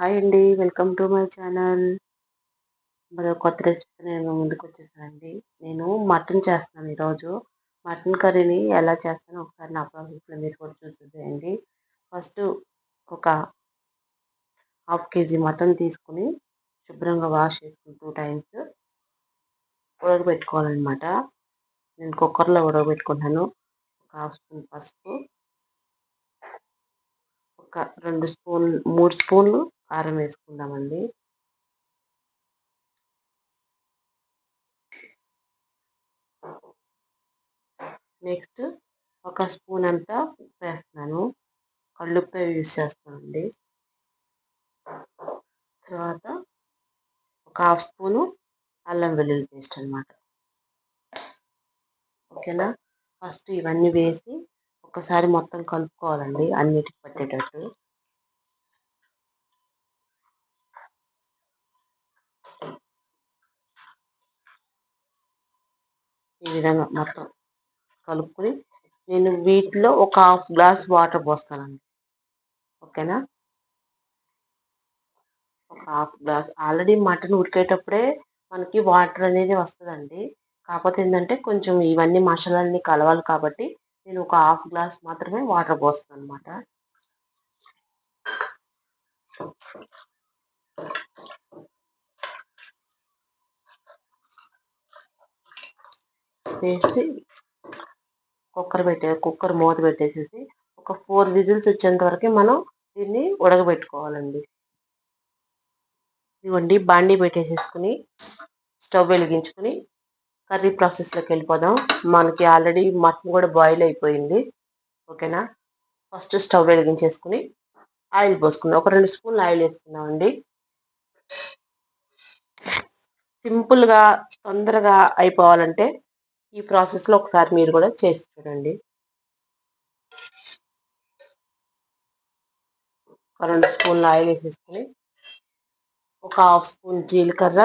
Hi అండి welcome to my channel. మరో కొత్త రెసిపీ నేను ముందుకు వచ్చేసానండి. నేను మటన్ చేస్తాను ఈరోజు. మటన్ కర్రీని ఎలా చేస్తానో ఒకసారి నా ప్రాసెస్లో మీరు కూడా చూసేసేయండి. ఫస్ట్ ఒక హాఫ్ కేజీ మటన్ తీసుకుని శుభ్రంగా వాష్ చేసుకుని టూ టైమ్స్ ఉడకబెట్టుకోవాలన్నమాట. నేను కుక్కర్లో ఉడకబెట్టుకుంటాను. ఒక హాఫ్ స్పూన్ పసుపు ఒక రెండు స్పూన్లు మూడు స్పూన్లు కారం వేసుకుందామండి. నెక్స్ట్ ఒక స్పూన్ అంతా ఉప్పు వేస్తున్నాను. కళ్ళుప్పే యూజ్ చేస్తానండి. తర్వాత ఒక హాఫ్ స్పూను అల్లం వెల్లుల్లి పేస్ట్ అనమాట ఓకేనా? ఫస్ట్ ఇవన్నీ వేసి ఒకసారి మొత్తం కలుపుకోవాలండి అన్నిటికి పట్టేటట్టు. ఈ విధంగా మొత్తం కలుపుకొని నేను వీటిలో ఒక హాఫ్ గ్లాస్ వాటర్ పోస్తానండి. ఓకేనా? ఒక హాఫ్ గ్లాస్. ఆల్రెడీ మటన్ ఉడికేటప్పుడే మనకి వాటర్ అనేది వస్తుందండి. కాకపోతే ఏంటంటే కొంచెం ఇవన్నీ మసాలాలన్నీ కలవాలి కాబట్టి నేను ఒక హాఫ్ గ్లాస్ మాత్రమే వాటర్ పోస్తాను అనమాట వేసి కుక్కర్ పెట్టే కుక్కర్ మూత పెట్టేసేసి ఒక ఫోర్ విజిల్స్ వచ్చేంత వరకు మనం దీన్ని ఉడకబెట్టుకోవాలండి. ఇవ్వండి బాండీ పెట్టేసేసుకుని స్టవ్ వెలిగించుకుని కర్రీ ప్రాసెస్లోకి వెళ్ళిపోదాం. మనకి ఆల్రెడీ మటన్ కూడా బాయిల్ అయిపోయింది. ఓకేనా? ఫస్ట్ స్టవ్ వెలిగించేసుకుని ఆయిల్ పోసుకున్నాం ఒక రెండు స్పూన్లు ఆయిల్ వేసుకున్నామండి సింపుల్గా తొందరగా అయిపోవాలంటే ఈ ప్రాసెస్లో ఒకసారి మీరు కూడా చేసి చూడండి. ఒక రెండు స్పూన్లు ఆయిల్ వేసేసుకుని ఒక హాఫ్ స్పూన్ జీలకర్ర.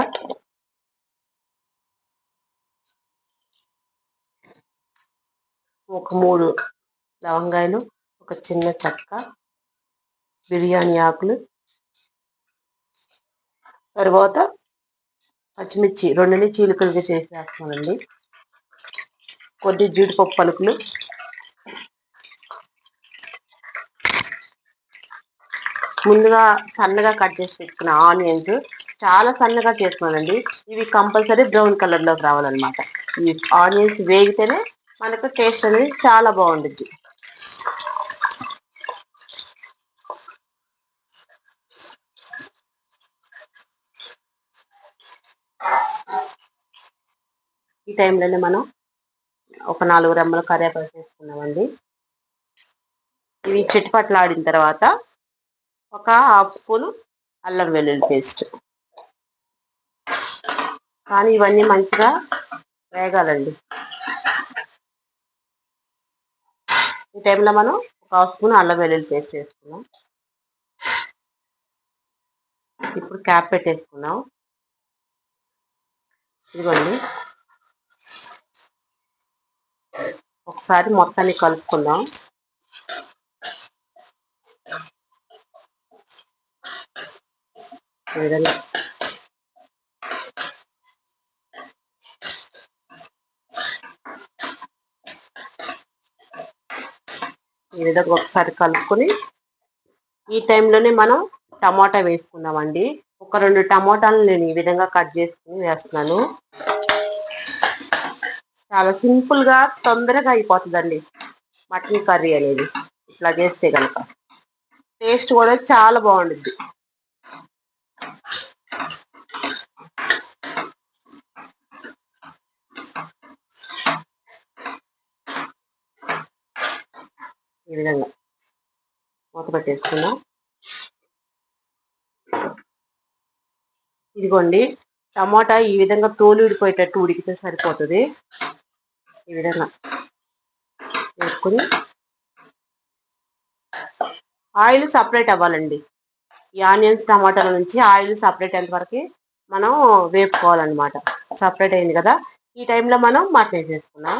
ఒక మూడు లవంగాయలు ఒక చిన్న చెక్క బిర్యానీ ఆకులు. తర్వాత పచ్చిమిర్చి రెండుని చీలికలుగా చేసేస్తానండి కొద్ది జీడిపప్పు పలుకులు. ముందుగా సన్నగా కట్ చేసి పెట్టుకున్న ఆనియన్స్ చాలా సన్నగా చేస్తున్నానండి ఇవి కంపల్సరీ బ్రౌన్ కలర్లోకి రావాలన్నమాట. ఈ ఆనియన్స్ వేగితేనే మనకు టేస్ట్ అనేది చాలా బాగుంటుంది ఈ టైంలోనే మనం ఒక నాలుగు రెమ్మలు కరివేపాకు వేసుకున్నామండి ఇవి చిట్టుపట్లు ఆడిన తర్వాత ఒక హాఫ్ స్పూన్ అల్లం వెల్లుల్లి పేస్ట్. కానీ ఇవన్నీ మంచిగా వేగాలండి. ఈ టైంలో మనం ఒక హాఫ్ స్పూన్ అల్లం వెల్లుల్లి పేస్ట్ వేసుకున్నాం. ఇప్పుడు క్యాప్ పెట్టేసుకున్నాం. ఇదిగోండి. ఒకసారి మొత్తాన్ని కలుపుకుందాం. ఈ విధంగా ఈ విధంగా ఒకసారి కలుపుకొని ఈ టైంలోనే మనం టమాటా వేసుకుందామండి. ఒక రెండు టమాటాలు నేను ఈ విధంగా కట్ చేసుకుని వేస్తున్నాను. చాలా సింపుల్గా తొందరగా అయిపోతుందండి. మటన్ కర్రీ అనేది. ఇట్లా చేస్తే కనుక టేస్ట్ కూడా చాలా బాగుంటుంది ఈ విధంగా మూత పెట్టేసుకుందాం ఇదిగోండి టమాటా ఈ విధంగా తోలు ఉడిపోయేటట్టు ఉడికితే సరిపోతుంది. ఈ వేసుకొని ఆయిల్ సపరేట్ అవ్వాలండి. ఈ ఆనియన్స్ టమాటాల నుంచి ఆయిల్ సపరేట్ అయ్యే వరకు మనం వేపుకోవాలన్నమాట. సపరేట్ అయింది కదా ఈ టైంలో మనం మటన్ వేసేసుకున్నాం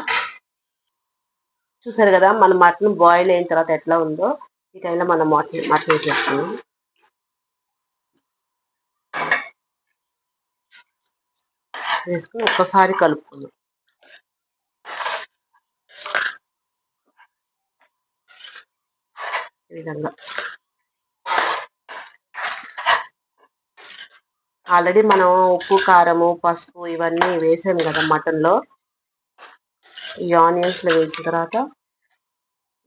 చూసారు కదా మన మటన్ బాయిల్ అయిన తర్వాత ఎట్లా ఉందో ఈ టైంలో మనం మటన్ మటన్ వేసేసుకున్నాం వేసుకుని ఒక్కసారి కలుపుకుందాం. ఈ విధంగా ఆల్రెడీ మనం ఉప్పు కారము పసుపు ఇవన్నీ వేసాం కదా మటన్లో. ఈ ఆనియన్స్లో వేసిన తర్వాత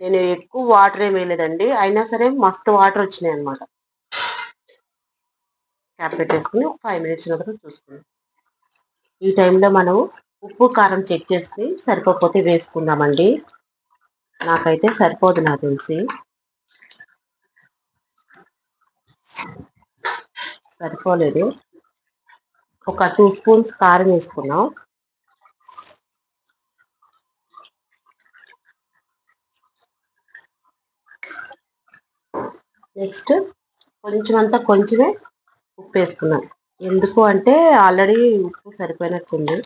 నేను ఎక్కువ వాటర్ ఏం వేయలేదండి. అయినా సరే మస్తు వాటర్ వచ్చినాయి అనమాట క్యాప్ పెట్టేసుకుని ఒక ఫైవ్ మినిట్స్ తర్వాత చూసుకున్నాం ఈ టైంలో మనం ఉప్పు కారం చెక్ చేసుకుని సరిపోకపోతే వేసుకుందామండి. నాకైతే సరిపోదు నాకు తెలిసి. సరిపోలేదు. ఒక టూ స్పూన్స్ కారం వేసుకున్నాం. నెక్స్ట్ కొంచెం అంతా కొంచెమే ఉప్పు వేసుకున్నాం. ఎందుకు అంటే ఆల్రెడీ ఉప్పు సరిపోయినట్టుంది.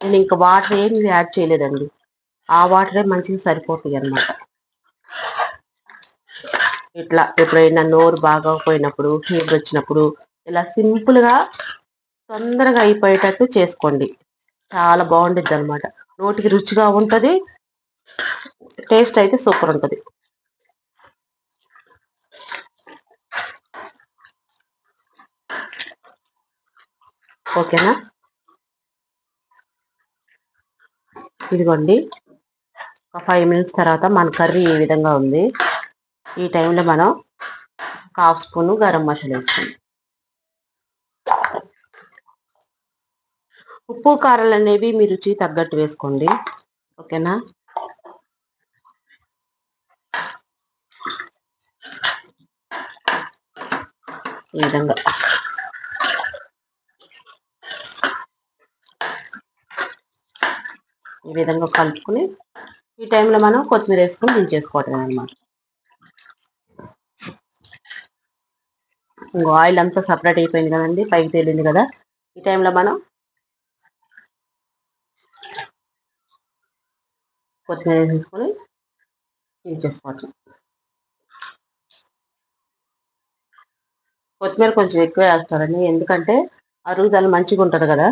నేను ఇంకా వాటర్ ఏమి యాడ్ చేయలేదండి. ఆ వాటరే మంచిగా సరిపోతాయి అన్నమాట. ఇట్లా ఎప్పుడైనా నోరు బాగోకపోయినప్పుడు ఫీవర్ వచ్చినప్పుడు ఇలా సింపుల్గా తొందరగా అయిపోయేటట్టు చేసుకోండి. చాలా బాగుంటుంది అనమాట నోటికి రుచిగా ఉంటుంది టేస్ట్ అయితే సూపర్ ఉంటుంది. ఓకేనా? ఇదిగోండి. ఒక ఫైవ్ మినిట్స్ తర్వాత మన కర్రీ ఈ విధంగా ఉంది? ఈ టైంలో మనం హాఫ్ స్పూను గరం మసాలా వేసుకుందాం. ఉప్పు కారాలు అనేవి మీ రుచి తగ్గట్టు వేసుకోండి. ఓకేనా? ఈ విధంగా. ఈ విధంగా కలుపుకుని ఈ టైంలో మనం కొత్తిమీర వేసుకొని దించేసుకోవటం అనమాట ఇంకో ఆయిల్ అంతా సపరేట్ అయిపోయింది కదండి పైకి తేలింది కదా. ఈ టైంలో మనం కొత్తిమీర వేసుకొని దించేసుకోవటం కొత్తిమీర కొంచెం ఎక్కువ వేస్తారండి ఎందుకంటే అరుగుదల మంచిగా ఉంటుంది కదా.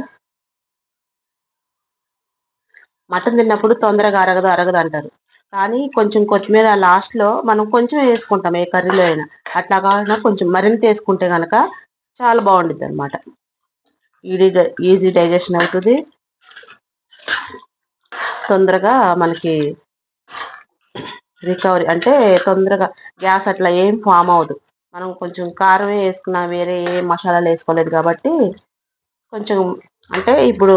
మటన్ తిన్నప్పుడు తొందరగా అరగదు అరగదు అంటారు. కానీ కొంచెం కొత్తిమీర లాస్ట్లో మనం కొంచెం వేసుకుంటాం ఏ కర్రీలో అయినా. అట్లా కాకుండా కొంచెం మరింత వేసుకుంటే కనుక చాలా బాగుంటుంది అనమాట ఈడీ ఈజీ డైజెషన్ అవుతుంది. తొందరగా మనకి రికవరీ అంటే తొందరగా గ్యాస్ అట్లా ఏం ఫామ్ అవ్వదు. మనం కొంచెం కారమే వేసుకున్నాం వేరే ఏ మసాలాలు వేసుకోలేదు కాబట్టి కొంచెం అంటే ఇప్పుడు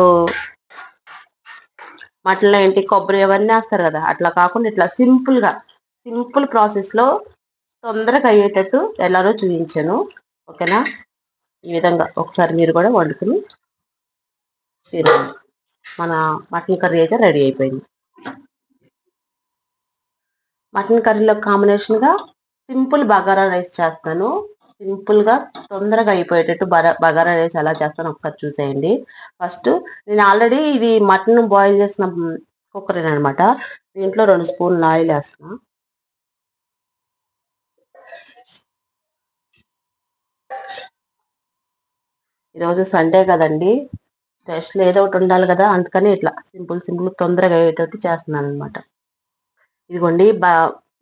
మటన్లో ఏంటి కొబ్బరి అవన్నీ వేస్తారు కదా. అట్లా కాకుండా ఇట్లా సింపుల్గా సింపుల్ ప్రాసెస్లో తొందరగా అయ్యేటట్టు ఎలానో చూపించాను ఓకేనా? ఈ విధంగా ఒకసారి మీరు కూడా వండుకుని తినండి. మన మటన్ కర్రీ అయితే రెడీ అయిపోయింది. మటన్ కర్రీలో కాంబినేషన్గా సింపుల్ బగారా రైస్ చేస్తాను. సింపుల్గా తొందరగా అయిపోయేటట్టు బగారా రైస్ ఎలా చేస్తాను ఒకసారి చూసేయండి. ఫస్ట్ నేను ఆల్రెడీ ఇది మటన్ బాయిల్ చేసిన కుక్కర్ అనమాట దీంట్లో రెండు స్పూన్లు ఆయిల్ వేస్తున్నా. ఈరోజు సండే కదండి. స్పెషల్ ఏదో ఒకటి ఉండాలి కదా అందుకని ఇట్లా సింపుల్ సింపుల్ తొందరగా అయ్యేటట్టు చేస్తున్నాను అనమాట ఇదిగోండి బా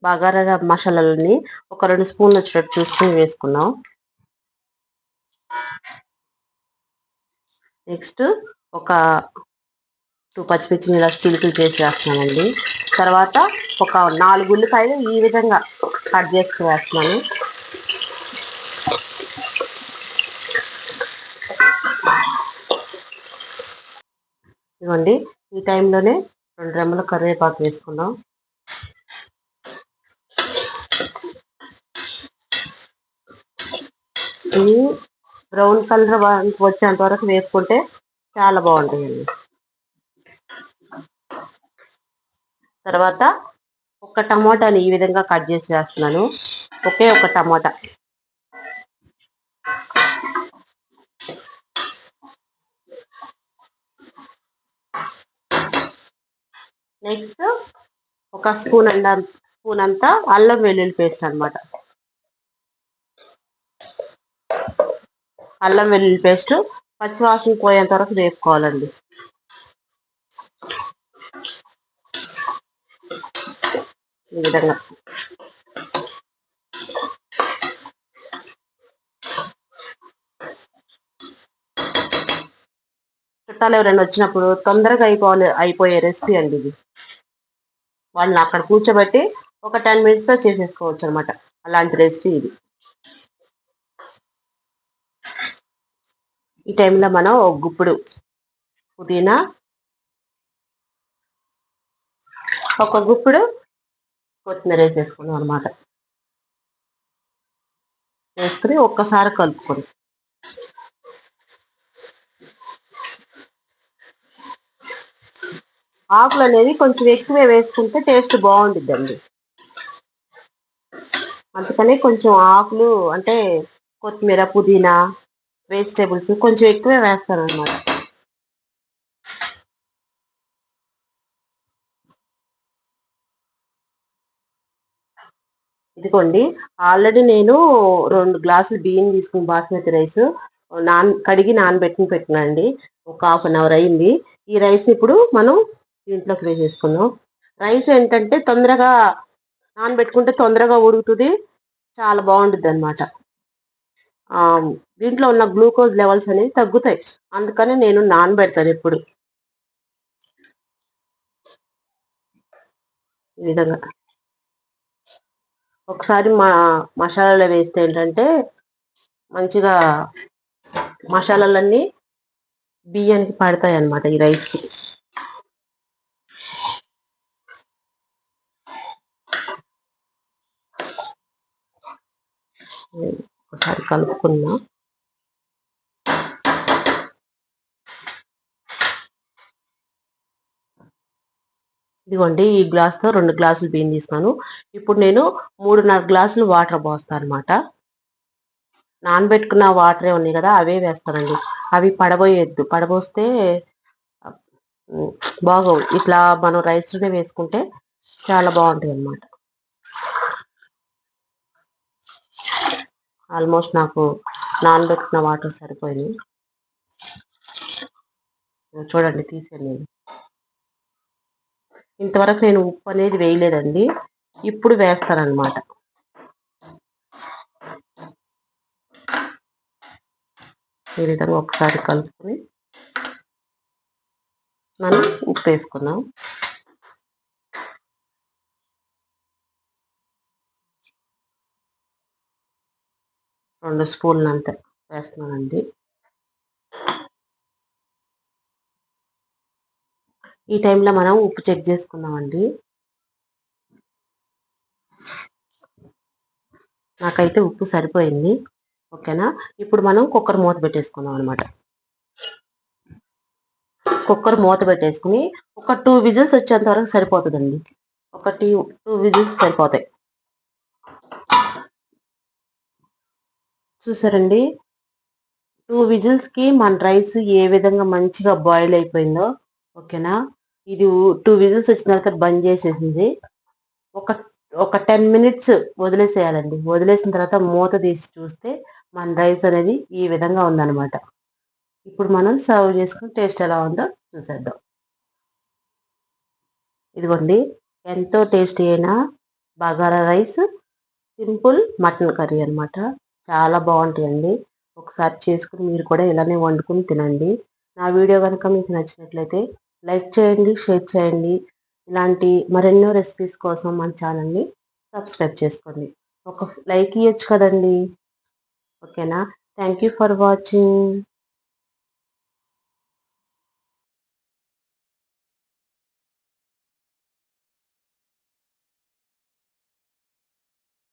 బగారా మసాలాలని ఒక రెండు స్పూన్లు వచ్చేటట్టు చూసుకుని వేసుకున్నాం. నెక్స్ట్ ఒక టూ పచ్చిమిర్చిని ఇలా చిలుకలు చేసి వేస్తున్నానండి. తర్వాత ఒక నాలుగు ఉల్లిపాయలు ఈ విధంగా కట్ చేసుకుని వేస్తున్నాను. ఇవ్వండి ఈ టైంలోనే రెండు రెమ్మల కరివేపాకు వేసుకున్నాం. ఇవి బ్రౌన్ కలర్ వచ్చేంత వరకు వేసుకుంటే చాలా బాగుంటుందండి తర్వాత ఒక టమోటాని ఈ విధంగా కట్ చేసి వేస్తున్నాను. ఒకే ఒక టమోటా. నెక్స్ట్ ఒక స్పూన్ అండ్ స్పూన్ అంతా అల్లం వెల్లుల్లి పేస్ట్ అనమాట అల్లం వెల్లుల్లి పేస్ట్ పచ్చివాసన పోయేంత వరకు వేపుకోవాలండి. ఈ విధంగా. చుట్టాలు ఎవరైనా వచ్చినప్పుడు తొందరగా అయిపోవాలి అయిపోయే రెసిపీ అండి ఇది. వాళ్ళని అక్కడ కూర్చోబెట్టి ఒక టెన్ మినిట్స్లో చేసేసుకోవచ్చు అనమాట అలాంటి రెసిపీ ఇది. ఈ టైంలో మనం ఒక గుప్పుడు పుదీనా ఒక గుప్పుడు కొత్తిమీర వేసేసుకున్నాం అనమాట వేసుకుని ఒక్కసారి కలుపుకొని. ఆకులు అనేది కొంచెం ఎక్కువే వేసుకుంటే టేస్ట్ బాగుంటుందండి అందుకని కొంచెం ఆకులు అంటే కొత్తిమీర పుదీనా వెజిటేబుల్స్ కొంచెం ఎక్కువే వేస్తాను అనమాట ఇదిగోండి ఆల్రెడీ నేను రెండు గ్లాసులు బియ్యం తీసుకుని బాస్మతి రైస్ నాన్ కడిగి నానబెట్టుకుని పెట్టినండి ఒక హాఫ్ అన్ అవర్ అయింది. ఈ రైస్ ఇప్పుడు మనం దీంట్లోకి వేసేసుకుందాం. రైస్ ఏంటంటే తొందరగా నానబెట్టుకుంటే తొందరగా ఉడుకుతుంది. చాలా బాగుంటుంది అనమాట దీంట్లో ఉన్న గ్లూకోజ్ లెవెల్స్ అనేవి తగ్గుతాయి. అందుకని నేను నానబెడతాను ఎప్పుడు. ఈ విధంగా. ఒకసారి మా మసాలాలో వేస్తే ఏంటంటే మంచిగా మసాలాలన్నీ బియ్యానికి పడతాయి అన్నమాట ఈ రైస్కి. ఒకసారి కలుపుకున్నా ఇదిగోండి ఈ గ్లాస్తో రెండు గ్లాసులు బియ్యం తీసుకున్నాను. ఇప్పుడు నేను మూడున్నర గ్లాసులు వాటర్ పోస్తాను అనమాట నానబెట్టుకున్న వాటరే ఉన్నాయి కదా అవే వేస్తానండి. అవి పడబోయేద్దు. పడబోస్తే బాగోవు. ఇట్లా మనం రైస్లోనే వేసుకుంటే చాలా బాగుంటుంది అనమాట ఆల్మోస్ట్ నాకు నానబెట్టుకున్న వాటర్ సరిపోయినాయి. చూడండి తీసాను నేను. ఇంతవరకు నేను ఉప్పు అనేది వేయలేదండి. ఇప్పుడు వేస్తానమాట ఈ విధంగా ఒకసారి కలుపుకొని మనం ఉప్పు వేసుకుందాం. రెండు స్పూన్లు అంతే వేస్తున్నానండి. ఈ టైంలో మనం ఉప్పు చెక్ చేసుకుందామండి. నాకైతే ఉప్పు సరిపోయింది. ఓకేనా ఇప్పుడు మనం కుక్కర్ మూత పెట్టేసుకుందాం అనమాట కుక్కర్ మూత పెట్టేసుకుని ఒక టూ విజిల్స్ వచ్చేంత వరకు సరిపోతుందండి. ఒక టూ టూ విజిల్స్ సరిపోతాయి. చూసారండి? టూ విజిల్స్కి మన రైస్ ఏ విధంగా మంచిగా బాయిల్ అయిపోయిందో. ఓకేనా ఇది టూ విజిల్స్ వచ్చిన తర్వాత బంద్ చేసేసింది. ఒక ఒక టెన్ మినిట్స్ వదిలేసేయాలండి. వదిలేసిన తర్వాత మూత తీసి చూస్తే మన రైస్ అనేది ఈ విధంగా ఉందన్నమాట. ఇప్పుడు మనం సర్వ్ చేసుకుని టేస్ట్ ఎలా ఉందో చూసేద్దాం. ఇదిగోండి ఎంతో టేస్టీ అయిన bagara rice simple mutton curry అనమాట చాలా బాగుంటాయండి. ఒకసారి చేసుకుని మీరు కూడా ఇలానే వండుకుని తినండి. నా వీడియో కనుక మీకు నచ్చినట్లయితే లైక్ చేయండి షేర్ చేయండి. ఇలాంటి మరెన్నో రెసిపీస్ కోసం మన ఛానల్ని సబ్స్క్రైబ్ చేసుకోండి. ఒక లైక్ ఇవ్వచ్చు కదండి. ఓకేనా? Thank you for watching.